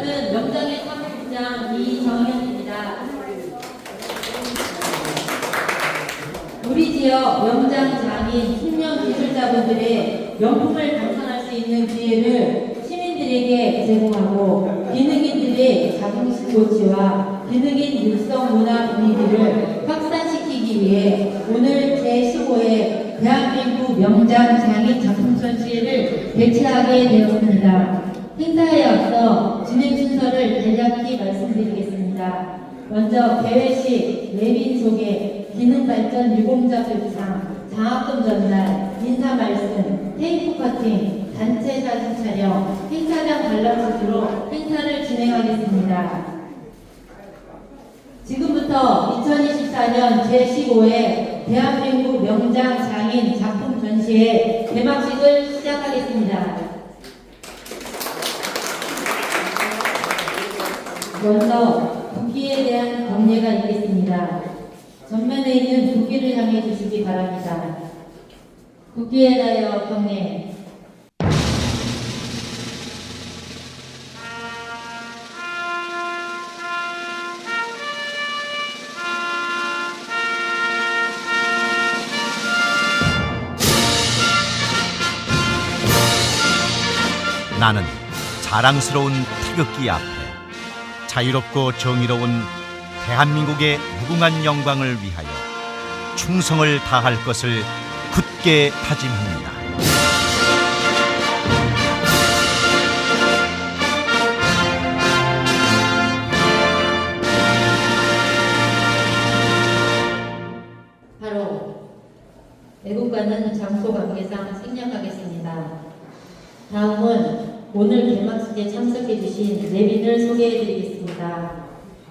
저는 명장의 사무국장 이정현입니다. 우리 지역 명장 장인 숙련 기술자분들의 명품을 감상할 수 있는 기회를 시민들에게 제공하고 기능인들의 자긍심 고취와 기능인 육성 문화 분위기를 확산시키기 위해 오늘 제15회 대한민국 명장 장인 작품 전 시회를 개최하게 되었습니다. 행사에 앞서 진행 순서를 간략히 말씀드리겠습니다. 먼저 개회식, 예민 소개, 기능 발전 유공자 표창, 장학금 전달, 인사 말씀, 테이프 커팅, 단체 사진 촬영, 행사장 관람 순으로 행사를 진행하겠습니다. 지금부터 2024년 제15회 대한민국 명장 장인 작품 전시회 개막식을 시작하겠습니다. 먼저 국기에 대한 경례가 있겠습니다. 전면에 있는 국기를 향해 주시기 바랍니다. 국기에 대하여 경례. 나는 자랑스러운 태극기 앞에 자유롭고 정의로운 대한민국의 무궁한 영광을 위하여 충성을 다할 것을 굳게 다짐합니다. 바로 애국가는 장소 관계상 생략하겠습니다. 다음은 오늘 개막식에 참석해 주신 내빈을 소개해 드리겠습니다.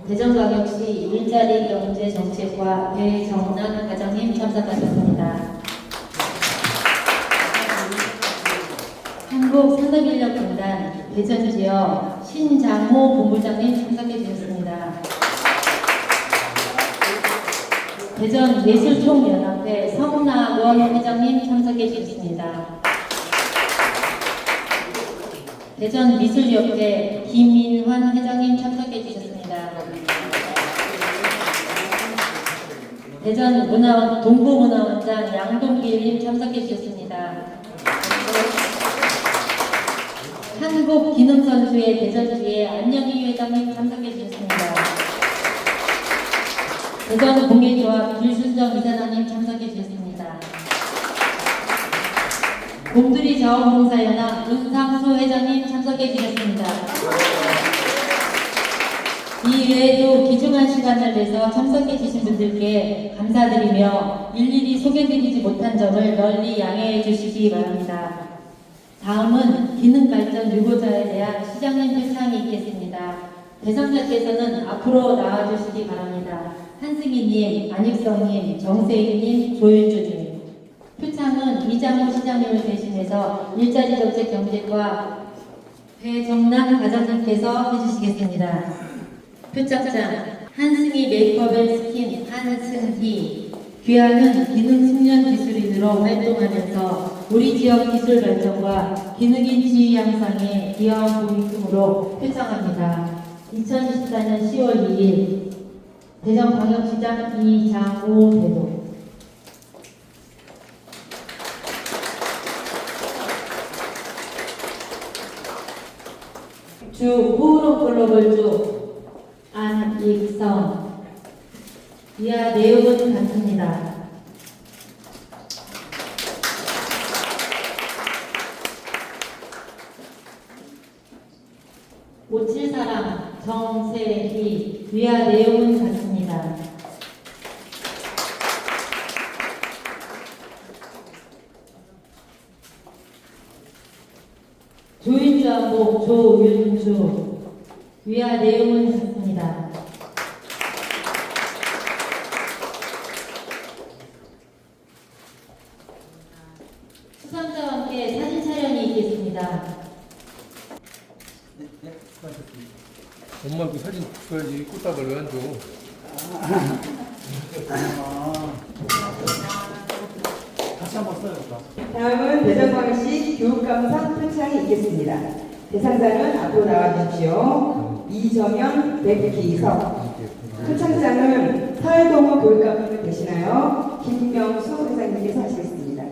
대전광역시 일자리 경제 정책과 배정란 과장님 참석하셨습니다. 한국 산업인력공단 대전지역 신장호 본부장님 참석해 주셨습니다. 대전 예술총연합회 성나원 회장님 참석해 주셨습니다. 대전 미술협회 김민환 회장님 참석해 주셨습니다. 대전 문화원 동부문화원장 양동길님 참석해 주셨습니다. 한국 기능 선수회 대전지회 안영희 회장님 참석해 주셨습니다. 대전 공예조합 길순정 이사장님 참석해 주셨습니다. 곰돌이 자원봉사연합 문상수 회장님 참석해 주셨습니다. 이 외에도 귀중한 시간을 내서 참석해 주신 분들께 감사드리며 일일이 소개드리지 못한 점을 널리 양해해 주시기 바랍니다. 다음은 기능 발전 유보자에 대한 시장님 표창이 있겠습니다. 대상자께서는 앞으로 나와주시기 바랍니다. 한승희님, 안익성님, 정세희님, 조윤주님. 표창은 이장호 시장님을 대신해서 일자리 정책 경제과 배정남 과장님께서 해주시겠습니다. 표창장 한승희 메이크업앤 스킨 한승희 귀하는 기능 숙련 기술인으로 활동하면서 우리 지역 기술 발전과 기능인 지위 향상에 기여한 고익금으로 표창합니다. 2024년 10월 2일 대전광역시장 이장호 대도 주 호흡 글로벌 주 안익성 이하 내용은 같습니다. 오칠사랑 정세희 위아 내용은 같습니다. 조윤주하고 조윤주 위아 내용은 같습니다. 수상자와 함께 사진 촬영이 있겠습니다. 엄마 그 사진 줘야지 꽃다발 왜 안 줘? 다음은 대전광역시 교육감상 표창이 있겠습니다. 대상자는 앞으로 나와주십시오. 이정현, 백기석. 표창장은 서울동호 교육감님을 대신하여 김명수 회장님께서 하시겠습니다.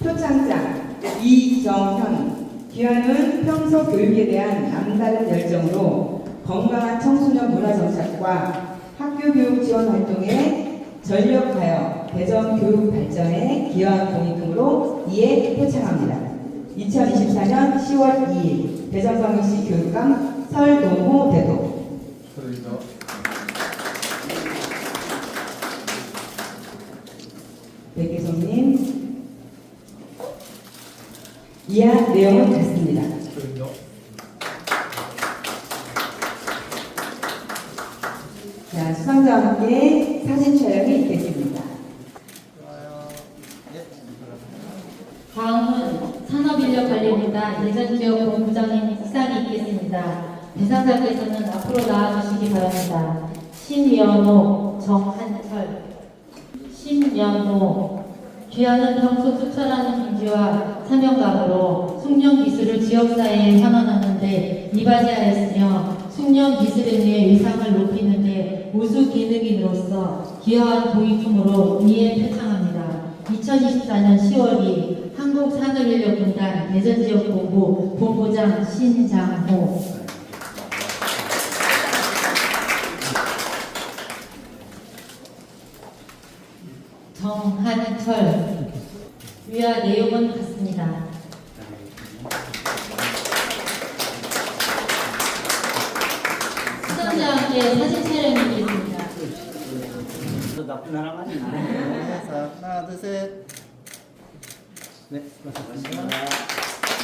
표창장 이정현 귀하는 평소 교육에 대한 남다른 열정으로 건강한 청소년 문화 정착과 학교 교육 지원 활동에 전력하여 대전 교육 발전에 기여한 공익금으로 이에 표창합니다. 2024년 10월 2일 대전광역시 교육감 설동호 대도 축하드립니다. 백기성님 이하 내용은 같습니다. 축하드립니다. 자, 수상자와 함께 사진 촬영이 있겠습니다. 다음은 산업인력관리입니다. 예전지역 본부장님 시상이 있겠습니다. 대상자께서는 앞으로 나와주시기 바랍니다. 신연호, 정한철, 신연호, 귀하는 평소 투철하는 김지와 사명감으로 숙련 기술을 지역사회에 환원하는데 이바지하였으며 숙련 기술에 의해 위상을 높이는 데 우수 기능인으로서 기여한 공익품으로 이에 표창합니다. 2024년 10월 2일 한국산업인력공단 대전지역본부 본부장 신장호 정한철 위와 내용은 같습니다. 수상자와 함께 사진 촬영이 있겠습니다. 저 나쁜 사람 아니네. 자, 하나, 둘, 셋. 네, 맞습니다.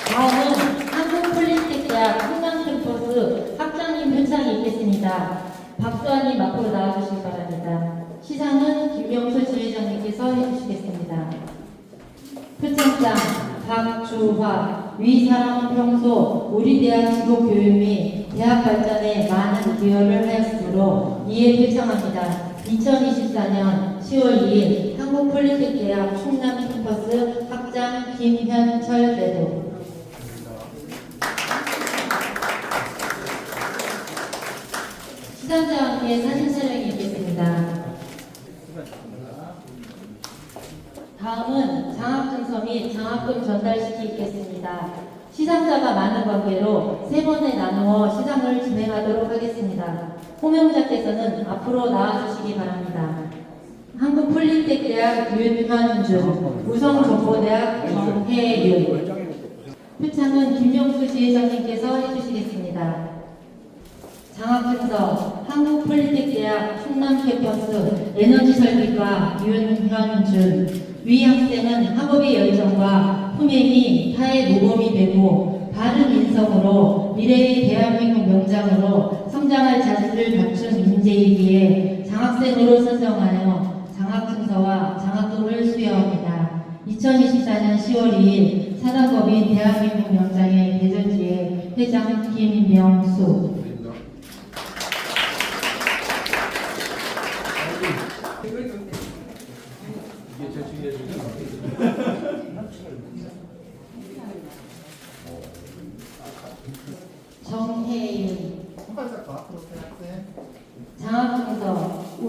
다음은 한국폴리텍대학 한강캠퍼스 학장님 표창이 있겠습니다. 박수환님 앞으로 나와주시기 바랍니다. 시상은 김명수 지회장님께서 해주시겠습니다. 표창장 박주화 위사람은 평소 우리 대학 지도 교육 및 대학 발전에 많은 기여를 하였으므로 이에 표창합니다. 2024년 10월 2일 한국폴리텍대학 충남 캠퍼스 학장 김현철 대도 시상자와 함께 사진 촬영 다음은 장학증서 및 장학금 전달식이 있겠습니다. 시상자가 많은 관계로 세 번에 나누어 시상을 진행하도록 하겠습니다. 호명자께서는 앞으로 나와주시기 바랍니다. 한국폴리텍대학 윤현준, 우성정보대학 정혜윤, 표창은 김용수 지회장님께서 해주시겠습니다. 장학증서 한국폴리텍 대학 충남 캠퍼스 에너지 설비과 윤현준 위 학생은 학업의 열정과 품행이 타의 모범이 되고 바른 인성으로 미래의 대한민국 명장으로 성장할 자질을 갖춘 인재이기에 장학생으로 선정하여 장학증서와 장학금을 수여합니다. 2024년 10월 2일 사단법인 대한민국 명장의 대전지회 회장 김명수 축하드립니다. 이게 제일 중요해요. 정혜윤 손발짝 더 앞으로 펴세요.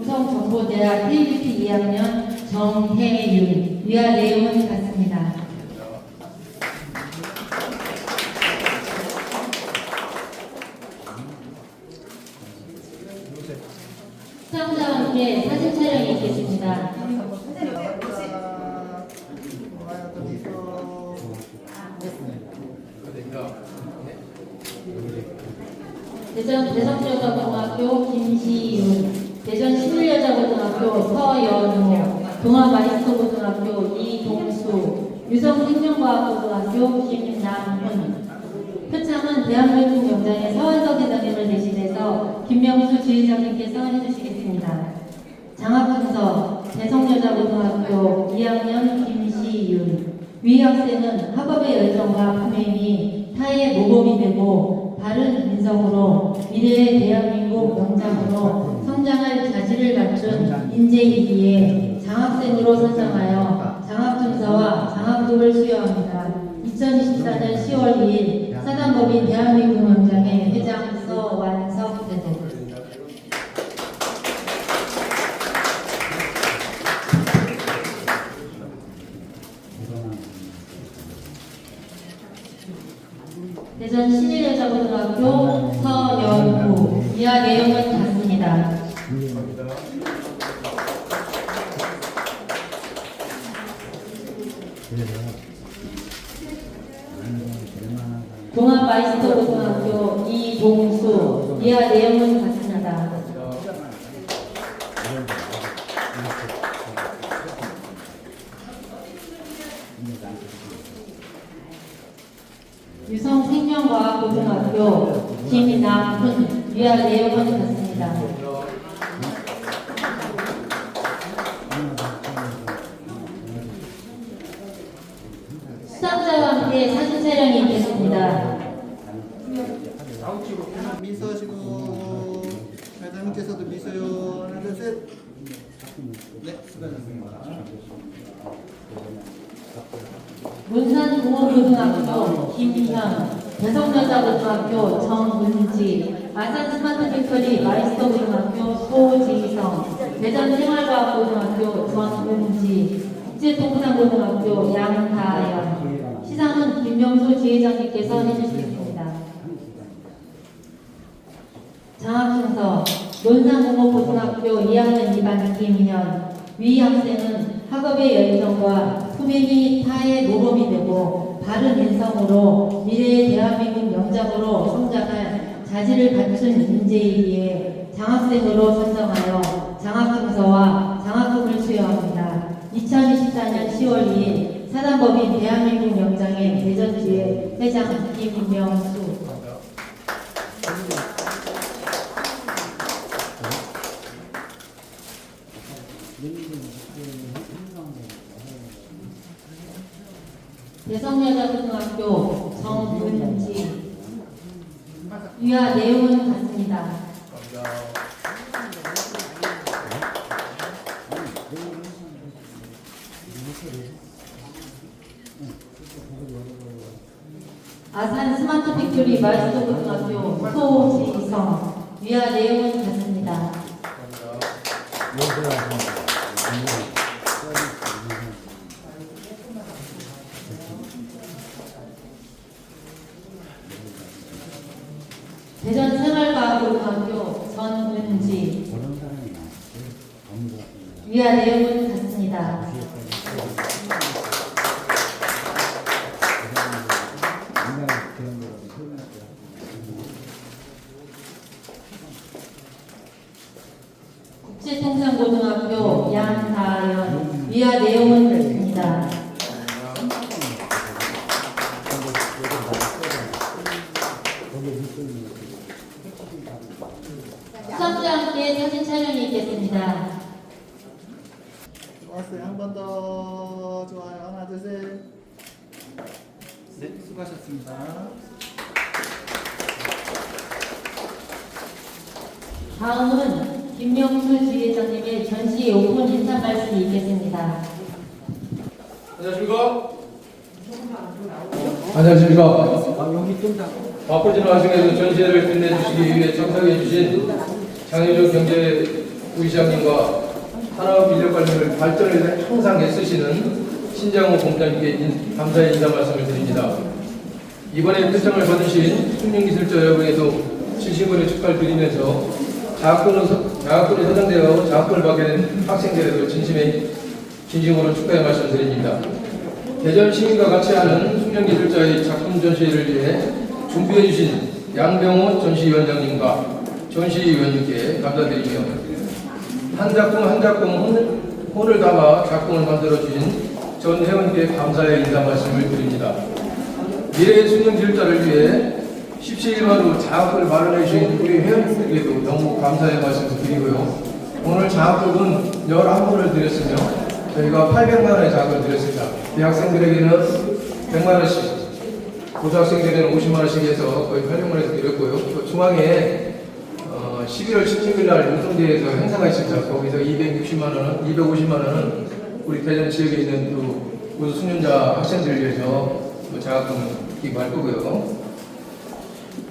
장학증서 우성정보대학 KBT 2학년 정혜윤 위아 내용은 같습니다. 대한민국 명장의 서한석 회장님을 대신해서 김명수 지회장님께서 해주시겠습니다. 장학증서 대성여자고등학교 2학년 김시윤 위 학생은 학업의 열정과 품행이 타의 모범이 되고 바른 인성으로 미래의 대한민국 명장으로 성장할 자질을 갖춘 인재이기에 장학생으로 선정하여 장학증서와 장학금을 수여합니다. 2024년 10월 2일 사단법인 대한민국 명장의 회장 서완석 대표. 대전 신일여자고등학교 서연구 이하 내용은 같습니다. 동아마이스터고등학교 이하 내용은 같습니다. 유성 생명과학 고등학교 김남훈 이하 내용은 같습니다. 수상자와 함께 사진 촬영이 있겠습니다. 수고하셨습니다 문산공업고등학교 김현, 대성여자고등학교 정은지, 아산 스마트 팩토리 마이스터고등학교 소지성, 대전 생활과학고등학교 전은지, 국제통상고등학교 양다연. 시상은 김명수 지회장님께서 해주시겠습니다. 장학순서 논산공업고등학교 2학년 2반 김현 위 학생은 학업의 열정과 소명이 타의 모범이 되고 바른 인성으로 미래의 대한민국 영장으로 성장할 자질을 갖춘 인재이기에 장학생으로 선정하여 장학증서와 장학금을 수여합니다. 2024년 10월 2일 사단법인 대한민국 영장의 대전지회 회장 김명수 대성여자고등학교 정은지 위와 내용은 같습니다. 아산 스마트 팩토리 마이스터 고등학교 소지성 위와 내용은 같습니다. 대전 생활과학고등학교 전은지 위와 김명수 지회장님의 전시 오픈 인사 말씀이 있겠습니다. 안녕하십니까? 안녕하십니까? 바쁘 지는 와중에도 전시회를 끝내주시기 위해 참석해주신 장혜조 경제부시장님과 산업 인력 관리를 발전을 항상 애쓰시는 신장호 공장님께 감사의 인사 말씀을 드립니다. 이번에 표창을 받으신 숙련기술자 여러분에도 진심으로 축하를 드리면서 자학 자학군에 서장되어 자학군을 받게 된 학생들에도 진심의 진심으로 축하의 말씀 드립니다. 대전 시민과 같이 하는 숙련기술자의 작품 전시회를 위해 준비해 주신 양병호 전시위원장님과 전시위원님께 감사드리며 한 작품 한 작품 혼- 혼을 담아 작품을 만들어 주신 전 회원께 감사의 인사 말씀을 드립니다. 미래의 숙련기술자를 위해 17만으로 장학금을 마련해 주신 우리 회원님들에게도 너무 감사의 말씀을 드리고요. 오늘 장학금은 11분을 드렸으며 저희가 800만 원의 장학금을 드렸습니다. 대학생들에게는 100만 원씩, 고등학생들에게는 50만 원씩 해서 거의 800만 원에서 드렸고요. 또 중앙에 어, 11월 16일 날 운동대에서 행사가 있습니다. 거기서 260만 원, 250만 원은 우리 대전 지역에 있는 그 우수 숙련자 학생들을 위해서 뭐 장학금 기부할 거고요.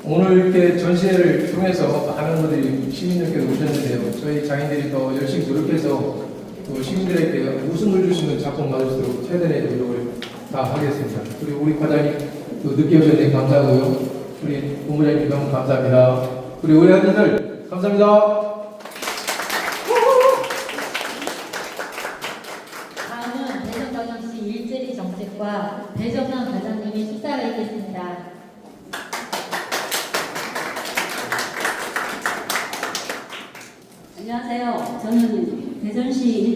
오늘 이렇게 전시회를 통해서 많은 분들이 시민들께서 오셨는데요. 저희 장인들이 더 열심히 노력해서 또 시민들에게 웃음을 있는 작품 만들 수 있도록 최대의 노력을 다 하겠습니다. 그리고 우리 과장님 또 늦게 오셨는데 감사하고요. 우리 본부장님 너무 감사합니다. 그리고 우리 학생들 감사합니다. 다음은 대전광역시 일제리 정책과 배정남 과장님의 식사가 있겠습니다. 안녕하세요. 저는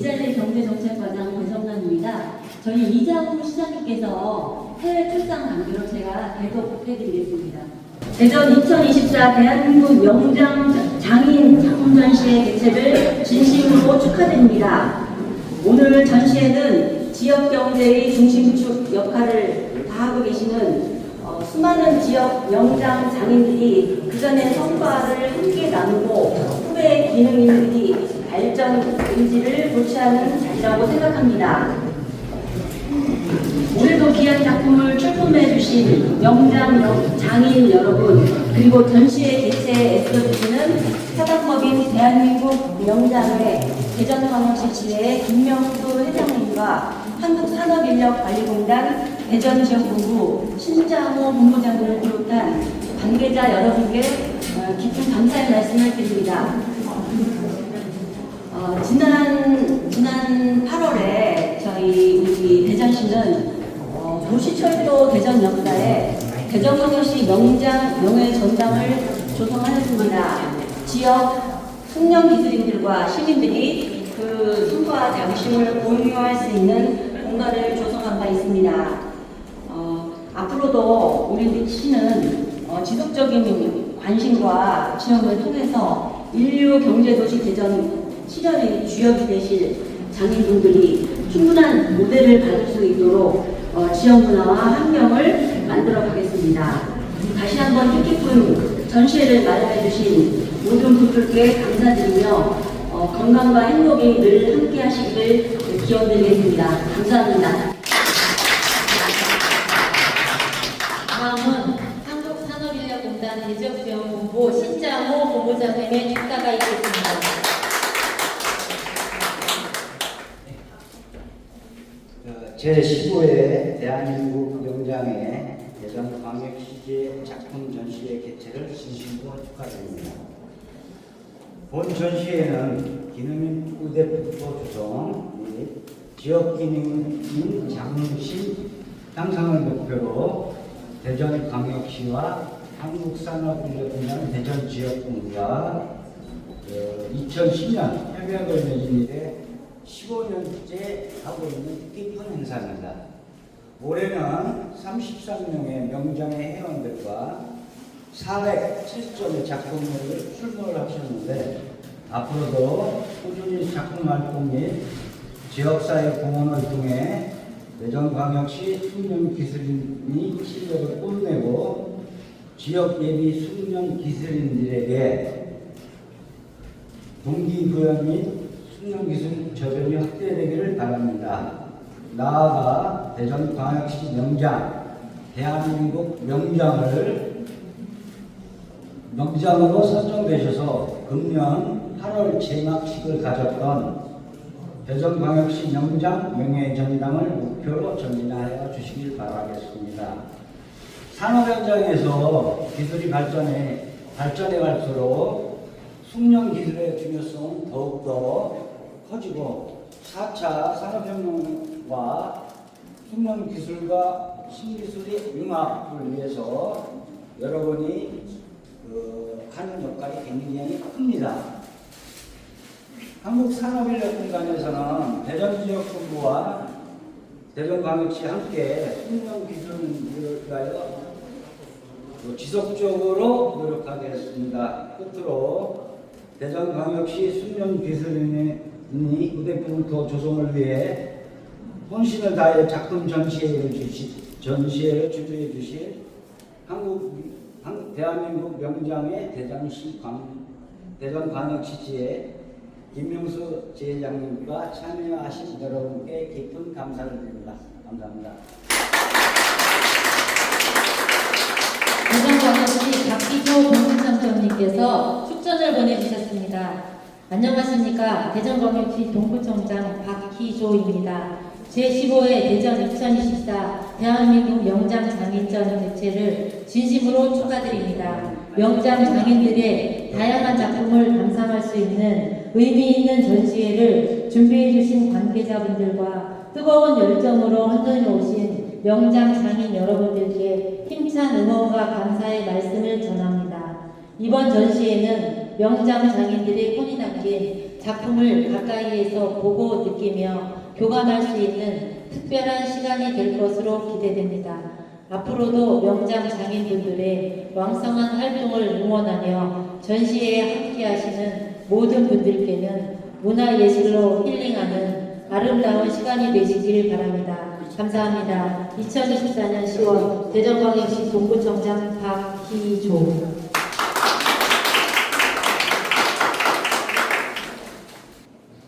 일자리 경제정책과장 배정남입니다. 저희 이장우 시장님께서 해외 출장 관계로 제가 대독해드리겠습니다. 대전 2024 대한민국 명장 장인 작품 전시회 개최를 진심으로 축하드립니다. 오늘 전시회는 지역 경제의 중심 축 역할을 다하고 계시는 어, 수많은 지역 명장 장인들이 그간의 성과를 함께 나누고 후배 기능인들이 발전 의지를 고취하는 자리라고 생각합니다. 오늘도 귀한 작품을 출품해 주신 여- 장인 여러분 그리고 전시회 개최에 애써주시는 사단법인 대한민국 명장회 대전광역시 지회 김명수 회장님과 한국산업인력관리공단 대전지역본부 신장호 본부장님을 비롯한 관계자 여러분께 어, 깊은 감사의 말씀을 드립니다. 어, 지난 지난 8월에 저희 우리 대전시는 어, 도시철도 대전 역사에 대전광역시 명장 명예 전당을 조성하였습니다. 지역 숙련 기술인들과 시민들이 그 성과 자부심을 공유할 수 있는 공간을 조성한 바 있습니다. 어, 앞으로도 우리 시는 어, 지속적인 관심과 지원을 통해서 인류 경제 도시 대전 실현의 주역이 되실 장인분들이 충분한 모델을 받을 수 있도록 어, 지역 문화와 환경을 만들어 가겠습니다. 다시 한번 뜻깊은 전시회를 마련해 주신 모든 분들께 감사드리며 어, 건강과 행복이 늘 함께 하시기를 기원드리겠습니다. 감사합니다. 다음은 한국산업인력공단 대전지원본부 신장호 본부장님의 축사가 있겠습니다. 제15회 대한민국 명장의 대전광역시제 작품 전시회 개최를 진심으로 축하드립니다. 본 전시회는 기능인 우대북도 조성 및 지역 기능인 장신 향상을 목표로 대전광역시와 한국산업인력공단 대전지역본부가 2010년 협약을 맺은 이래 15년째 하고 있는 뜻깊은 행사입니다. 올해는 33명의 명장의 회원들과 407점의 작품을 출품을 하셨는데 앞으로도 꾸준히 작품 활동 및 지역사회 공헌을 통해 대전광역시 숙련 기술인이 실력을 뽐내고 지역 예비 숙련 기술인들에게 동기부여 및 숙련기술 저변이 확대되기를 바랍니다. 나아가 대전광역시 명장, 대한민국 명장을 명장으로 선정되셔서 금년 8월 제막식을 가졌던 대전광역시 명장 명예전당을 목표로 전진하여 주시길 바라겠습니다. 산업 현장에서 기술이 발전해 발전해 갈수록 숙련 기술의 중요성은 더욱더 커지고 4차 산업혁명과 숙련 기술과 신기술의 융합을 위해서 여러분이 그 하는 역할이 굉장히 큽니다. 한국산업인력공단에서는 대전지역본부와 대전광역시 함께 숙련 기술을 위하여 또 지속적으로 노력하겠습니다. 끝으로 대전광역시 숙련기술인 이 우대부터 조성을 위해 혼신을 다해 작품 전시회를 주시 전시회를 주도해 주실 한국, 한국 대한민국 명장의 대장시 광 대전 광역시지회 김명수 지회장님과 참여하신 여러분께 깊은 감사를 드립니다. 감사합니다. 대전광역시 박기조 공신선생님께서 축전을 보내주셨습니다. 안녕하십니까. 대전광역시 동부청장 박희조입니다. 제15회 대전 2024 대한민국 명장 장인전 개최를 진심으로 축하드립니다. 명장 장인들의 다양한 작품을 감상할 수 있는 의미 있는 전시회를 준비해 주신 관계자분들과 뜨거운 열정으로 헌정해 오신 명장 장인 여러분들께 힘찬 응원과 감사의 말씀을 전합니다. 이번 전시회는 명장 장인들의 혼이 담긴 작품을 가까이에서 보고 느끼며 교감할 수 있는 특별한 시간이 될 것으로 기대됩니다. 앞으로도 명장 장인분들의 왕성한 활동을 응원하며 전시회에 함께하시는 모든 분들께는 문화예술로 힐링하는 아름다운 시간이 되시길 바랍니다. 감사합니다. 2024년 10월 대전광역시 동부청장 박희조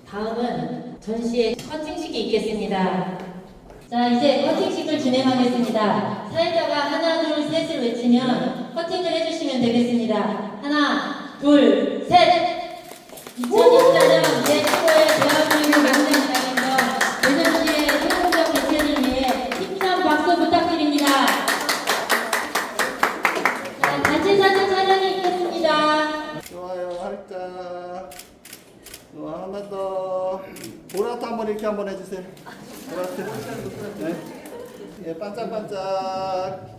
다음은 전시의 커팅식이 있겠습니다. 자, 이제 커팅식을 진행하겠습니다. 사회자가 하나, 둘, 셋을 외치면 커팅을 해주시면 되겠습니다. 하나, 둘, 셋! 2024년 제15회 대한민국 명장장인과 대전시의 성공적 개최를 위해 힘찬 박수 부탁드립니다. 자, 단체 사진 촬영이 있겠습니다. 좋아요 활짝 좋아 한 번 더 보라트 한번 한번 해주세요 보라트 네. 예 반짝반짝